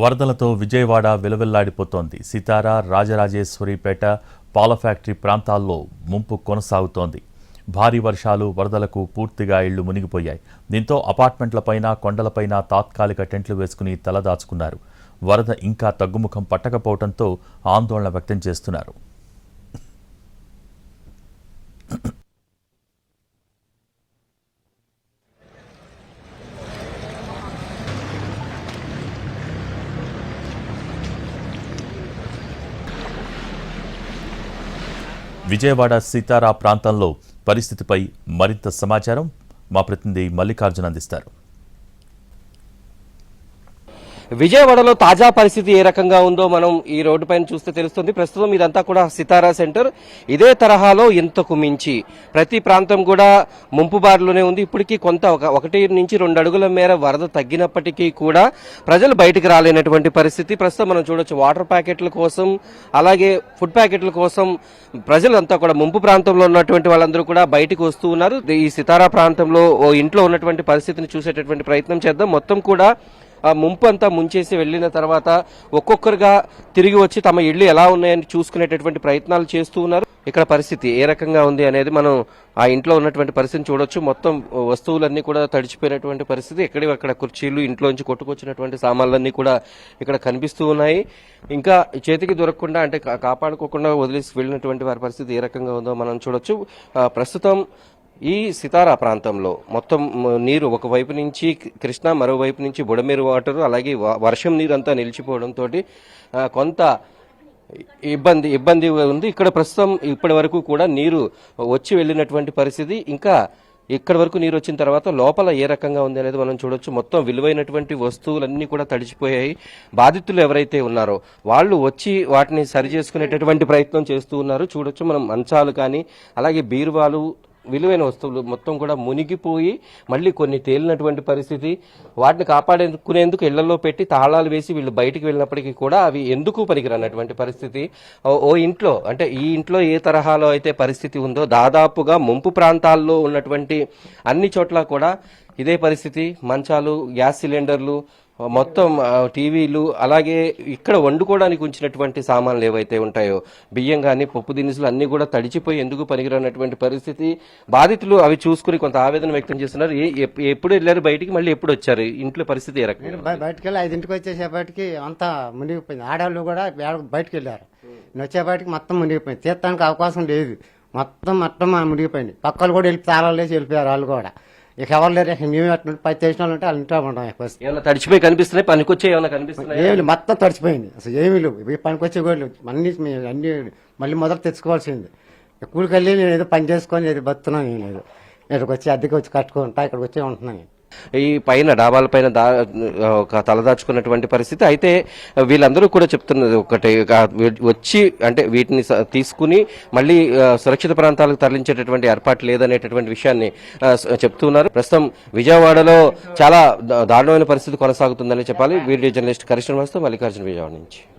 వరదలతో విజయవాడ విలవిల్లాడిపోతోంది. సితార రాజరాజేశ్వరిపేట పాల ఫ్యాక్టరీ ప్రాంతాల్లో ముంపు కొనసాగుతోంది. భారీ వర్షాలు వరదలకు పూర్తిగా ఇళ్ళు మునిగిపోయాయి. దీంతో అపార్ట్మెంట్లపైన కొండలపైన తాత్కాలిక టెంట్లు వేసుకుని తలదాచుకున్నారు. వరద ఇంకా తగ్గుముఖం పట్టకపోవడంతో ఆందోళన వ్యక్తం చేస్తున్నారు. విజయవాడ సీతారా ప్రాంతంలో పరిస్థితిపై మరింత సమాచారం మా ప్రతినిధి మల్లికార్జున అందిస్తారు. విజయవాడలో తాజా పరిస్థితి ఏ రకంగా ఉందో మనం ఈ రోడ్డు పైన చూస్తే తెలుస్తుంది. ప్రస్తుతం ఇదంతా కూడా సితారా సెంటర్. ఇదే తరహాలో ఇంతకు మించి ప్రతి ప్రాంతం కూడా ముంపు బారిలోనే ఉంది. ఇప్పటికీ కొంత ఒక ఒకటి నుంచి రెండు అడుగుల మేర వరద తగ్గినప్పటికీ కూడా ప్రజలు బయటకు రాలేనటువంటి పరిస్థితి. ప్రస్తుతం మనం చూడొచ్చు వాటర్ ప్యాకెట్ల కోసం అలాగే ఫుడ్ ప్యాకెట్ల కోసం ప్రజలంతా కూడా ముంపు ప్రాంతంలో ఉన్నటువంటి వాళ్ళందరూ కూడా బయటకు వస్తూ ఉన్నారు. ఈ సితారా ప్రాంతంలో ఓ ఇంట్లో ఉన్నటువంటి పరిస్థితిని చూసేటటువంటి ప్రయత్నం చేద్దాం. మొత్తం కూడా ముంపు అంతా ముంచేసి వెళ్ళిన తర్వాత ఒక్కొక్కరుగా తిరిగి వచ్చి తమ ఇళ్ళు ఎలా ఉన్నాయని చూసుకునేటటువంటి ప్రయత్నాలు చేస్తూ ఉన్నారు. ఇక్కడ పరిస్థితి ఏ రకంగా ఉంది అనేది మనం ఆ ఇంట్లో ఉన్నటువంటి పరిస్థితిని చూడొచ్చు. మొత్తం వస్తువులన్నీ కూడా తడిచిపోయినటువంటి పరిస్థితి. ఎక్కడి అక్కడ కుర్చీలు ఇంట్లోంచి కొట్టుకొచ్చినటువంటి సామాన్లన్నీ కూడా ఇక్కడ కనిపిస్తూ ఉన్నాయి. ఇంకా చేతికి దొరకకుండా అంటే కాపాడుకోకుండా వదిలేసి వెళ్ళినటువంటి వారి పరిస్థితి ఏ రకంగా ఉందో మనం చూడొచ్చు. ప్రస్తుతం ఈ సితారా ప్రాంతంలో మొత్తం నీరు ఒకవైపు నుంచి కృష్ణ మరోవైపు నుంచి బుడమేరు వాటరు అలాగే వర్షం నీరు అంతా నిలిచిపోవడంతో కొంత ఇబ్బంది ఇబ్బంది ఉంది. ఇక్కడ ప్రస్తుతం ఇప్పటి వరకు కూడా నీరు వచ్చి వెళ్ళినటువంటి పరిస్థితి. ఇంకా ఇక్కడ వరకు నీరు వచ్చిన తర్వాత లోపల ఏ రకంగా ఉంది అనేది మనం చూడొచ్చు. మొత్తం విలువైనటువంటి వస్తువులన్నీ కూడా తడిచిపోయాయి. బాధితులు ఎవరైతే ఉన్నారో వాళ్ళు వచ్చి వాటిని సరి చేసుకునేటటువంటి ప్రయత్నం చేస్తూ ఉన్నారు. చూడొచ్చు మనం మంచాలు కానీ అలాగే బీరువాలు విలువైన వస్తువులు మొత్తం కూడా మునిగిపోయి మళ్ళీ కొన్ని తేలినటువంటి పరిస్థితి. వాటిని కాపాడుకునేందుకు ఇళ్ళలో పెట్టి తాళాలు వేసి వీళ్ళు బయటికి వెళ్ళినప్పటికీ కూడా అవి ఎందుకు పనికిరానటువంటి పరిస్థితి? ఓ ఇంట్లో అంటే ఈ ఇంట్లో ఏ తరహాలో అయితే పరిస్థితి ఉందో దాదాపుగా ముంపు ప్రాంతాల్లో ఉన్నటువంటి అన్ని చోట్ల కూడా ఇదే పరిస్థితి. మంచాలు గ్యాస్ సిలిండర్లు మొత్తం టీవీలు అలాగే ఇక్కడ వండుకోవడానికి ఉంచినటువంటి సామాన్లు ఏవైతే ఉంటాయో బియ్యం కానీ పప్పు దినుసులు అన్ని కూడా తడిచిపోయి ఎందుకు పనికిరానటువంటి పరిస్థితి. బాధితులు అవి చూసుకుని కొంత ఆవేదన వ్యక్తం చేస్తున్నారు. ఎప్పుడు వెళ్ళారు బయటికి? మళ్ళీ ఎప్పుడు వచ్చారు? ఇంట్లో పరిస్థితి ఏ రకంగా బయ- బయటికి వెళ్ళి ఐదింటికి వచ్చేసేపటికి అంతా మునిగిపోయింది. ఆడవాళ్ళు కూడా బయటికి వెళ్ళారు వచ్చేపాటికి మొత్తం మునిగిపోయింది. తీర్థానికి అవకాశం లేదు. మొత్తం మొత్తం మునిగిపోయింది. పక్కలు కూడా వెళ్ళి తాళాలు వేసి వెళ్ళిపోయారు వాళ్ళు కూడా. ఇక ఎవరు లేరు ఇక మేము ఎట్లా పది చేసిన వాళ్ళు ఉంటే వాళ్ళ ఇంట్లో ఉంటాం ఇక ఫస్ట్ ఏమైనా తడిచిపోయి కనిపిస్తున్నాయి? పనికొచ్చే ఏమైనా కనిపిస్తున్నాయి? ఏమి లేవు, మొత్తం తడిచిపోయింది. అసలు ఏమీ లేవు. ఈ పనికి వచ్చే కూడా లేవు. అన్ని మేము అన్ని మళ్ళీ మొదలు తెచ్చుకోవాల్సింది. కూలికి వెళ్ళి నేను ఏదో పని చేసుకొని ఏదో బతున్నాను ఏం లేదు. ఇక్కడికి వచ్చి అద్దెకి వచ్చి కట్టుకుంటా ఇక్కడికి వచ్చి ఉంటున్నాను. ఈ పైన డాబాల పైన దా ఒక తలదాచుకున్నటువంటి పరిస్థితి. అయితే వీళ్ళందరూ కూడా చెప్తున్నది ఒకటి వచ్చి అంటే వీటిని స- తీసుకుని మళ్ళీ సురక్షిత ప్రాంతాలకు తరలించేటటువంటి ఏర్పాటు లేదనేటటువంటి విషయాన్ని చెప్తున్నారు ప్రస్తుతం విజయవాడలో చాలా దారుణమైన పరిస్థితి కొనసాగుతుందని చెప్పాలి. వీడియో జర్నలిస్ట్ కరిష్ణ మల్లికార్జున విజయవాడ నుంచి.